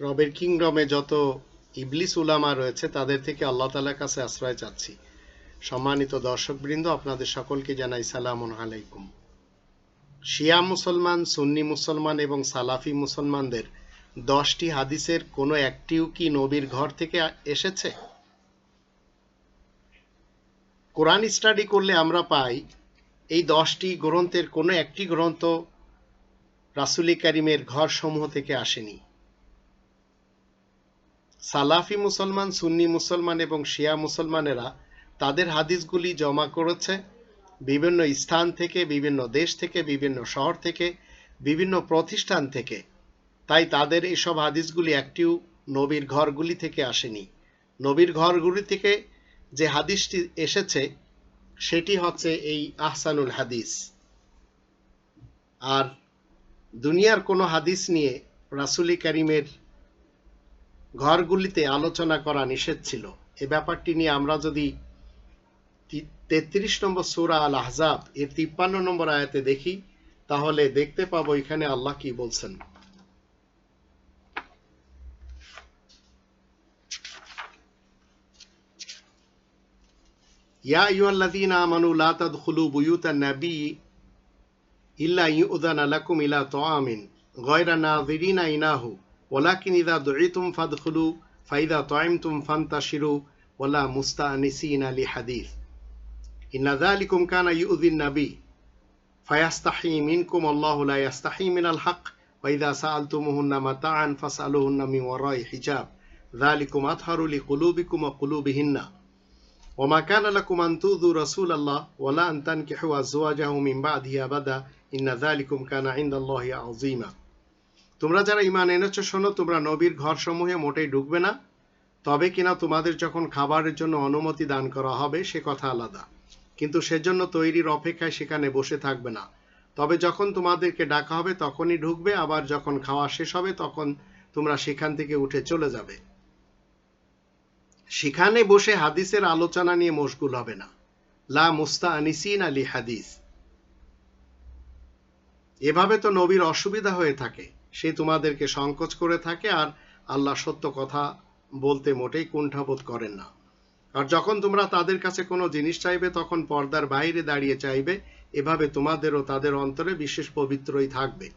রবের কিংডমে যত ইবলিস উলামা রয়েছে, তাদের থেকে আল্লাহ তালার কাছে আশ্রয় চাচ্ছি। সম্মানিত দর্শকবৃন্দ, আপনাদের সকলকে জানাই সালাম আলাইকুম। শিয়া মুসলমান, সুন্নি মুসলমান এবং সালাফি মুসলমানদের দশটি হাদিসের কোনো একটিও কি নবীর ঘর থেকে এসেছে? কোরআন স্টাডি করলে আমরা পাই, এই দশটি গ্রন্থের কোনো একটি গ্রন্থ রাসুলি করিমের ঘর সমূহ থেকে আসেনি। সালাফি মুসলমান, সুন্নি মুসলমান এবং শিয়া মুসলমানেরা তাদের হাদিসগুলি জমা করেছে। বিভিন্ন স্থান থেকে, বিভিন্ন দেশ থেকে, বিভিন্ন শহর থেকে, বিভিন্ন প্রতিষ্ঠান থেকে। তাই তাদের এসব হাদিসগুলি একটিও নবীর ঘরগুলি থেকে আসেনি। নবীর ঘরগুলি থেকে যে হাদিসটি এসেছে, সেটি হচ্ছে এই আহসানুল হাদিস। আর দুনিয়ার কোনো হাদিস নিয়ে রাসুলি করিমের ঘরগুলিতে আলোচনা করা নিষেধ ছিল। এ ব্যাপারটি নিয়ে আমরা যদি তেত্রিশ নম্বর সুরা আল আহজাব এর তিপ্পান্ন নম্বর আয়াতে দেখি, তাহলে দেখতে পাবো এখানে আল্লাহ কি বলছেন। ইয়া আইয়ুহাল্লাযীনা আমানু লা তাদখুলু বুয়ুতান নাবী ইল্লা ইউযানা লাকুম ইলা তাআমিন গায়রা নাযিরিনা ইনাহু। ولكن إذا دعيتم فادخلوا فإذا طعمتم فانتشروا ولا مستأنسين لحديث. إن ذلكم كان يؤذي النبي فيستحي منكم الله لا يستحي من الحق وإذا سألتموهن متاعا فاسألوهن من وراء حجاب. ذلكم أطهر لقلوبكم وقلوبهن. وما كان لكم أن تؤذوا رسول الله ولا أن تنكحوا أزواجه من بعده أبدا إن ذلكم كان عند الله عظيما. তোমরা যারা ইমান এনেছো, শোনো, তোমরা নবীর ঘরসমূহে মোটেই ঢুকবে না। তবে কিনা তোমাদের যখন খাবারের জন্য অনুমতি দান করা হবে, সে কথা আলাদা। কিন্তু সেজন্য তৈরির অপেক্ষায় সেখানে বসে থাকবে না। তবে যখন তোমাদেরকে ডাকা হবে, তখনই ঢুকবে। আবার যখন খাওয়া শেষ হবে, তখন তোমরা সেখান থেকে উঠে চলে যাবে। সেখানে বসে হাদিসের আলোচনা নিয়ে মশগুল হবে না। লা মুস্তা আনিসিন আলী হাদিস। এভাবে তো নবীর অসুবিধা হয়ে থাকে। সে তোমাদেরকে সংকোচ করে থাকে আর আল্লাহ সত্য কথা বলতে মোটেই কুণ্ঠাবোধ করেন না। আর যখন তোমরা তাদের কাছে কোনো জিনিস চাইবে, তখন পর্দার বাইরে দাঁড়িয়ে চাইবে। এভাবে তোমাদেরও তাদের অন্তরে বিশেষ পবিত্রই থাকবে।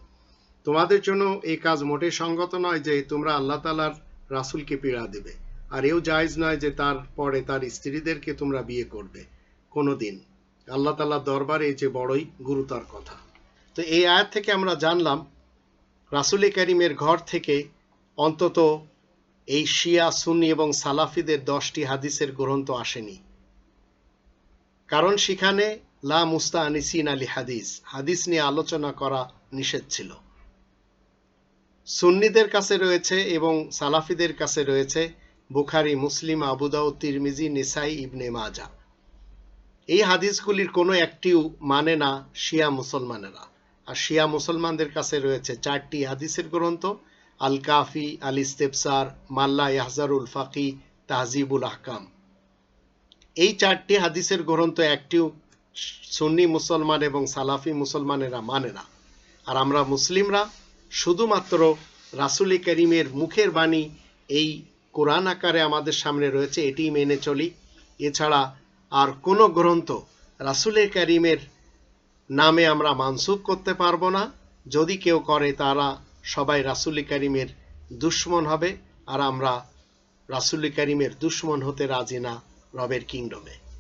তোমাদের জন্য এই কাজ মোটেই সঙ্গত নয় যে তোমরা আল্লাহ তালার রাসুলকে পীড়া দেবে। আর এও জায়জ নয় যে তার পরে তার স্ত্রীদেরকে তোমরা বিয়ে করবে। কোনো দিন আল্লাহ তালার দরবারে যে বড়ই গুরুতর কথা। তো এই আয়াত থেকে আমরা জানলাম রাসুল করিমের ঘর থেকে অন্তত এই শিয়া, সুন্নি এবং সালাফিদের দশটি হাদিসের গ্রন্থ আসেনি। কারণ সেখানে লা মুস্তা আনিসিন আলী হাদিস হাদিস নিয়ে আলোচনা করা নিষেধ ছিল। সুন্নিদের কাছে রয়েছে এবং সালাফিদের কাছে রয়েছে বুখারি, মুসলিম আবুদাউ তিরমিজি, নিসাই, ইবনে মাজা এই হাদিসগুলির কোনো একটিও মানে না শিয়া মুসলমানেরা। আর শিয়া মুসলমানদের কাছে রয়েছে চারটি হাদিসের গ্রন্থ আল কাফি আল ইস্তেফসার মাল্লা ইয়াহজারুল ফাকি, তাহজিবুল আহকাম। এই চারটি হাদিসের গ্রন্থ একটিও সুন্নি মুসলমান এবং সালাফি মুসলমানেরা মানে না। আর আমরা মুসলিমরা শুধুমাত্র রাসুলি করিমের মুখের বাণী এই কোরআন আকারে আমাদের সামনে রয়েছে এটি মেনে চলি। এছাড়া আর কোনো গ্রন্থ রাসুলের করিমের নামে আমরা মানসুখ করতে পারব না। যদি কেউ করে, তারা সবাই রাসুলি করিমের দুশ্মন হবে, আর আমরা রাসুলি করিমের দুশ্মন হতে রাজি না রবের কিংডমে।